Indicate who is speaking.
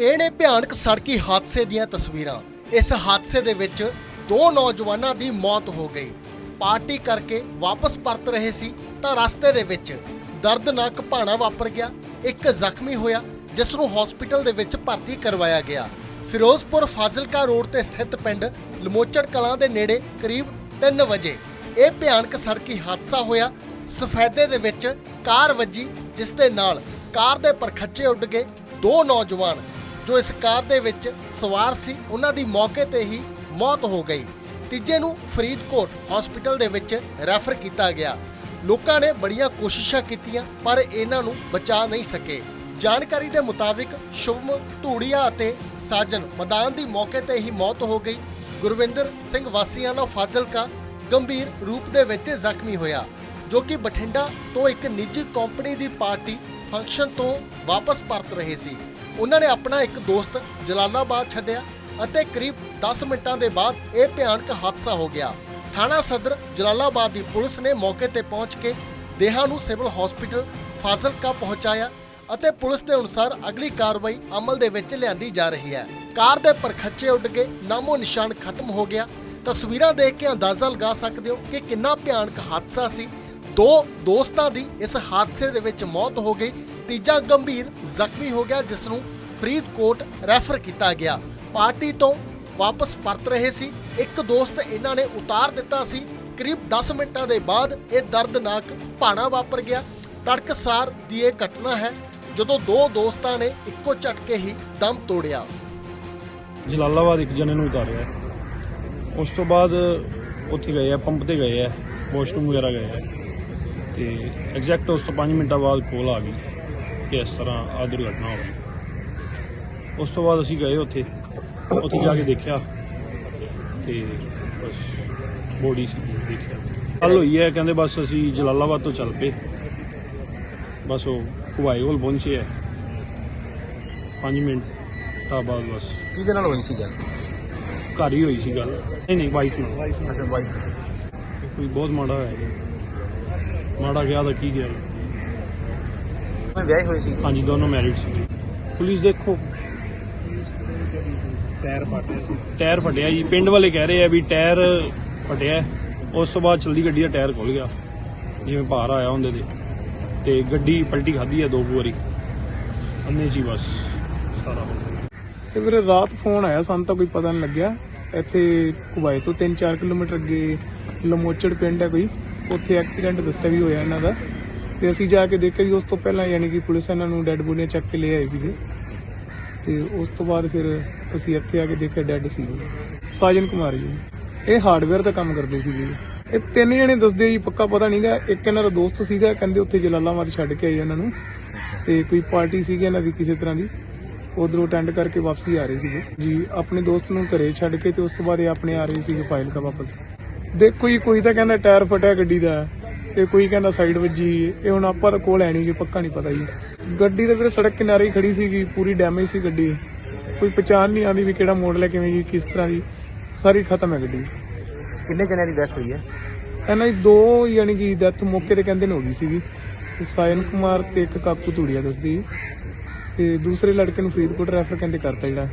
Speaker 1: ਇਹ ਨੇ ਭਿਆਨਕ ਸੜਕੀ ਹਾਦਸੇ ਦੀਆਂ ਤਸਵੀਰਾਂ। ਇਸ ਹਾਦਸੇ ਦੇ ਵਿੱਚ ਦੋ ਨੌਜਵਾਨਾਂ ਦੀ ਮੌਤ ਹੋ ਗਈ। ਪਾਰਟੀ ਕਰਕੇ ਵਾਪਸ ਪਰਤ ਰਹੇ ਸੀ ਤਾਂ ਰਸਤੇ ਦੇ ਵਿੱਚ ਦਰਦਨਾਕ ਭਾਣਾ ਵਾਪਰ ਗਿਆ, ਇੱਕ ਜ਼ਖਮੀ ਹੋਇਆ, ਜਿਸ ਨੂੰ ਹਸਪੀਟਲ ਦੇ ਵਿੱਚ ਭਰਤੀ ਕਰਵਾਇਆ ਗਿਆ। ਫਿਰੋਜ਼ਪੁਰ ਫਾਜ਼ਿਲਕਾ ਰੋਡ ਤੇ ਸਥਿਤ ਪਿੰਡ ਲਮੋਚੜ ਕਲਾਂ ਦੇ ਨੇੜੇ ਕਰੀਬ 3 ਵਜੇ ਇਹ ਭਿਆਨਕ ਸੜਕੀ ਹਾਦਸਾ ਹੋਇਆ। ਸਫੈਦੇ ਦੇ ਵਿੱਚ ਕਾਰ ਵੱਜੀ, ਜਿਸ ਦੇ ਨਾਲ ਕਾਰ ਦੇ ਪਰਖੱਚੇ ਉੱਡ ਗਏ। ਦੋ ਨੌਜਵਾਨ ਜੋ ਇਸ ਕਾਰ ਦੇ ਵਿੱਚ ਸਵਾਰ ਸੀ, ਉਹਨਾਂ ਦੀ ਮੌਕੇ ਤੇ ਹੀ ਮੌਤ ਹੋ ਗਈ। ਤੀਜੇ ਨੂੰ ਫਰੀਦਕੋਟ ਹਸਪੀਟਲ ਦੇ ਵਿੱਚ ਰੈਫਰ ਕੀਤਾ ਗਿਆ। ਲੋਕਾਂ ਨੇ ਬੜੀਆਂ ਕੋਸ਼ਿਸ਼ਾਂ ਕੀਤੀਆਂ, ਪਰ ਇਹਨਾਂ ਨੂੰ ਬਚਾ ਨਹੀਂ ਸਕੇ। ਜਾਣਕਾਰੀ ਦੇ ਮੁਤਾਬਿਕ ਸ਼ੁਭਮ ਧੂੜੀਆ ਅਤੇ ਸਾਜਨ ਮਦਾਨ ਦੀ ਮੌਕੇ ਤੇ ਹੀ ਮੌਤ ਹੋ ਗਈ। ਗੁਰਵਿੰਦਰ ਸਿੰਘ ਵਾਸੀਆਂ ਵਾਸੀਆਣਾ ਫਾਜ਼ਿਲਕਾ ਗੰਭੀਰ ਰੂਪ ਦੇ ਵਿੱਚ ਜ਼ਖਮੀ ਹੋਇਆ, ਜੋ ਕਿ ਬਠਿੰਡਾ ਤੋਂ ਇੱਕ ਨਿੱਜੀ ਕੰਪਨੀ ਦੀ ਪਾਰਟੀ ਫੰਕਸ਼ਨ ਤੋਂ ਵਾਪਸ ਪਰਤ ਰਹੇ ਸੀ। ਉਹਨਾਂ ਨੇ ਆਪਣਾ ਇੱਕ ਦੋਸਤ ਜਲਾਲਾਬਾਦ ਛੱਡਿਆ ਅਤੇ ਕਰੀਬ 10 ਮਿੰਟਾਂ ਦੇ ਬਾਅਦ ਇਹ ਭਿਆਨਕ ਹਾਦਸਾ ਹੋ ਗਿਆ। ਥਾਣਾ ਸਦਰ ਜਲਾਲਾਬਾਦ ਦੀ ਪੁਲਿਸ ਨੇ ਮੌਕੇ ਤੇ ਪਹੁੰਚ ਕੇ ਦੇਹਾਂ ਨੂੰ ਸਿਵਲ ਹਸਪੀਟਲ ਫਾਜ਼ਿਲਕਾ ਪਹੁੰਚਾਇਆ ਅਤੇ ਪੁਲਿਸ ਦੇ ਅਨੁਸਾਰ ਅਗਲੀ ਕਾਰਵਾਈ ਅਮਲ ਦੇ ਵਿੱਚ ਲਿਆਂਦੀ ਜਾ ਰਹੀ ਹੈ। ਕਾਰ ਦੇ ਪਰਖੱਚੇ ਉੱਡ ਗਏ ਨਾਮੋ ਨਿਸ਼ਾਨ ਖਤਮ ਹੋ ਗਿਆ। ਤਸਵੀਰਾਂ ਦੇਖ ਕੇ ਅੰਦਾਜ਼ਾ ਲਗਾ ਸਕਦੇ ਹੋ ਕਿ ਕਿੰਨਾ ਭਿਆਨਕ ਹਾਦਸਾ ਸੀ। ਦੋ ਦੋਸਤਾਂ ਦੀ ਇਸ ਹਾਦਸੇ ਦੇ ਵਿੱਚ ਮੌਤ ਹੋ ਗਈ। ਤੀਜਾ ਗੰਭੀਰ ਜ਼ਖਮੀ ਹੋ ਗਿਆ, ਜਿਸ ਨੂੰ ਫਰੀਦਕੋਟ ਰੈਫਰ ਕੀਤਾ ਗਿਆ। ਪਾਰਟੀ ਤੋਂ ਵਾਪਸ ਪਰਤ ਰਹੇ ਸੀ। ਇੱਕ ਦੋਸਤ ਇਹਨਾਂ ਨੇ ਉਤਾਰ ਦਿੱਤਾ ਸੀ। ਕਰੀਬ 10 ਮਿੰਟਾਂ ਦੇ ਬਾਅਦ ਇਹ ਦਰਦਨਾਕ ਭਾਣਾ ਵਾਪਰ ਗਿਆ। ਤੜਕਸਾਰ ਦੀ ਇਹ ਘਟਨਾ ਹੈ, ਜਦੋਂ ਦੋ ਦੋਸਤਾਂ ਨੇ ਇੱਕੋ ਝਟਕੇ ਹੀ ਦਮ ਤੋੜਿਆ।
Speaker 2: ਜਲਾਲਾਬਾਦ ਇੱਕ ਜਣੇ ਨੂੰ ਉਤਾਰਿਆ। ਉਸ ਤੋਂ ਬਾਅਦ ਉੱਥੇ ਗਏ ਆ, ਪੰਪ ਤੇ ਗਏ ਆ, ਵਾਸ਼ਰੂਮ ਵਗੈਰਾ ਗਏ ਆ। ਤੇ ਐਗਜ਼ੈਕਟ ਉਸ ਤੋਂ 5 ਮਿੰਟਾਂ ਬਾਅਦ ਕੋਲ ਆ ਗਈ ਕਿ ਇਸ ਤਰ੍ਹਾਂ ਆਹ ਦੁਰਘਟਨਾ ਹੋ ਗਈ। ਉਸ ਤੋਂ ਬਾਅਦ ਅਸੀਂ ਗਏ ਉੱਥੇ। ਉੱਥੇ ਜਾ ਕੇ ਦੇਖਿਆ ਤੇ ਬਸ ਬੋਡੀ ਸੀ ਦੇਖਿਆ। ਕੱਲ ਹੋਈ ਹੈ ਕਹਿੰਦੇ ਬਸ ਅਸੀਂ ਜਲਾਲਾਬਾਦ ਤੋਂ ਚੱਲ ਪਏ। ਬਸ ਉਹ ਹਵਾਈ ਕੋਲ ਪਹੁੰਚੇ ਹੈ। 5 ਮਿੰਟਾਂ ਬਾਅਦ ਬਸ।
Speaker 3: ਕਿਹਦੇ ਨਾਲ ਹੋਈ ਸੀ ਗੱਲ?
Speaker 2: ਘਰ ਹੀ ਹੋਈ ਸੀ ਗੱਲ। ਨਹੀਂ ਨਹੀਂ ਵਾਈਫ ਨਾਲ।
Speaker 3: ਅੱਛਾ ਬਾਈ
Speaker 2: ਕੋਈ ਬਹੁਤ ਮਾੜਾ ਹੋਇਆ ਜੀ। ਮਾੜਾ ਗਿਆ ਤਾਂ ਕੀ ਗਿਆ।
Speaker 3: ਮੈਂ ਵਿਆਹ ਹੋਈ ਸੀ?
Speaker 2: ਹਾਂਜੀ ਦੋਨੋਂ ਮੈਰਿਡ ਸੀ। ਪੁਲਿਸ ਦੇਖੋ।
Speaker 3: ਪੈਰ ਪਾਟੇ ਸੀ।
Speaker 2: ਟਾਇਰ ਫਟਿਆ ਜੀ। ਪਿੰਡ ਵਾਲੇ ਕਹਿ ਰਹੇ ਆ ਵੀ ਟਾਇਰ ਫਟਿਆ। ਉਸ ਤੋਂ ਬਾਅਦ ਚਲਦੀ ਗੱਡੀ ਦਾ ਟਾਇਰ ਖੁੱਲ ਗਿਆ। ਜਿਵੇਂ ਭਾਰ ਆਇਆ ਹੁੰਦੇ ਤੇ। ਤੇ ਗੱਡੀ ਪਲਟੀ ਖਾਧੀ ਹੈ ਦੋ ਵਾਰੀ। ਅੰਨੇ ਜੀ ਬਸ। ਸਾਰਾ ਹੋ ਗਿਆ।
Speaker 4: ਤੇ ਵੀਰੇ ਰਾਤ ਫੋਨ ਆਇਆ ਸਾਨੂੰ ਤਾਂ ਕੋਈ ਪਤਾ ਨਹੀਂ ਲੱਗਿਆ। ਇੱਥੇ ਕੁਵਾਏ ਤੋਂ 3-4 ਕਿਲੋਮੀਟਰ ਅੱਗੇ ਲਮੋਚੜ ਪਿੰਡ ਹੈ ਕੋਈ। ਉੱਥੇ ਐਕਸੀਡੈਂਟ ਦੱਸਿਆ ਵੀ ਹੋਇਆ ਇਹਨਾਂ ਦਾ। ਤੇ ਅਸੀਂ ਜਾ ਕੇ ਦੇਖਿਆ ਜੀ ਉਸ ਤੋਂ ਪਹਿਲਾਂ ਯਾਨੀ ਕਿ ਪੁਲਿਸ ਇਹਨਾਂ ਨੂੰ ਡੈੱਡ ਬੋਡੀਆਂ ਚੱਕ ਕੇ ਲੈ ਆਈ ਸੀਗੇ। ਤੇ ਉਸ ਤੋਂ ਬਾਅਦ ਫਿਰ ਅਸੀਂ ਇੱਥੇ ਆ ਕੇ ਦੇਖਿਆ ਡੈੱਡ ਸੀ। ਸਾਜਨ ਕੁਮਾਰ ਜੀ। ਇਹ ਹਾਰਡਵੇਅਰ ਦਾ ਕੰਮ ਕਰਦੇ ਸੀਗੇ ਇਹ ਤਿੰਨ ਜਣੇ ਦੱਸਦੇ ਜੀ, ਪੱਕਾ ਪਤਾ ਨਹੀਂਗਾ ਇੱਕ ਇਹਨਾਂ ਦਾ ਦੋਸਤ ਸੀਗਾ, ਕਹਿੰਦੇ ਉੱਥੇ ਜਲਾਲਾਬਾਦ ਛੱਡ ਕੇ ਆਏ ਇਹਨਾਂ ਨੂੰ। ਤੇ ਕੋਈ ਪਾਰਟੀ ਸੀਗੀ ਇਹਨਾਂ ਦੀ ਕਿਸੇ ਤਰ੍ਹਾਂ ਦੀ। ਉਧਰੋਂ ਅਟੈਂਡ ਕਰਕੇ ਵਾਪਸੀ ਆ ਰਹੇ ਸੀਗੇ। ਜੀ, ਆਪਣੇ ਦੋਸਤ ਨੂੰ ਘਰੇ ਛੱਡ ਕੇ ਤੇ ਉਸ ਤੋਂ ਬਾਅਦ ਇਹ ਆਪਣੇ ਆ ਰਹੇ ਸੀਗੇ ਫਾਈਲ ਕਾ ਵਾਪਸ। ਦੇਖੋ ਜੀ, ਕੋਈ ਤਾਂ ਕਹਿੰਦਾ ਟਾਇਰ ਫਟਿਆ ਗੱਡੀ ਦਾ। ਤੇ ਕੋਈ ਕਹਿੰਦਾ ਸਾਈਡ ਵੱਜੀ ਇਹ ਹੁਣ ਆਪਾਂ ਤਾਂ ਕੋਲ ਹੈ ਨਹੀਂ ਜੀ ਪੱਕਾ ਨਹੀਂ ਪਤਾ ਜੀ। ਗੱਡੀ ਤਾਂ ਵੀਰੇ ਸੜਕ ਕਿਨਾਰੇ ਹੀ ਖੜੀ ਸੀਗੀ ਪੂਰੀ ਡੈਮੇਜ ਸੀ ਗੱਡੀ। ਕੋਈ ਪਛਾਣ ਨਹੀਂ ਆਉਂਦੀ ਵੀ ਕਿਹੜਾ ਮਾਡਲ ਹੈ ਕਿਵੇਂ ਜੀ ਕਿਸ ਤਰ੍ਹਾਂ ਦੀ ਸਾਰੀ ਖਤਮ ਹੈ ਗੱਡੀ।
Speaker 3: ਕਿੰਨੇ ਜਣਿਆਂ ਦੀ ਡੈਥ ਹੋਈ ਹੈ?
Speaker 4: ਇਹਨਾਂ ਦੀ ਦੋ ਯਾਨੀ ਕਿ ਡੈਥ ਮੌਕੇ ਤੇ ਕਹਿੰਦੇ ਨੇ ਹੋ ਗਈ ਸੀਗੀ। ਤੇ ਸਾਇਨ ਕੁਮਾਰ ਤੇ ਇੱਕ ਕਾਕੂ ਧੂੜੀਆ ਦੱਸਦੀ। ਤੇ ਦੂਸਰੇ ਲੜਕੇ ਨੂੰ ਫਰੀਦਕੋਟ ਰੈਫਰ ਕਹਿੰਦੇ ਕਰਤਾ ਜਿਹੜਾ।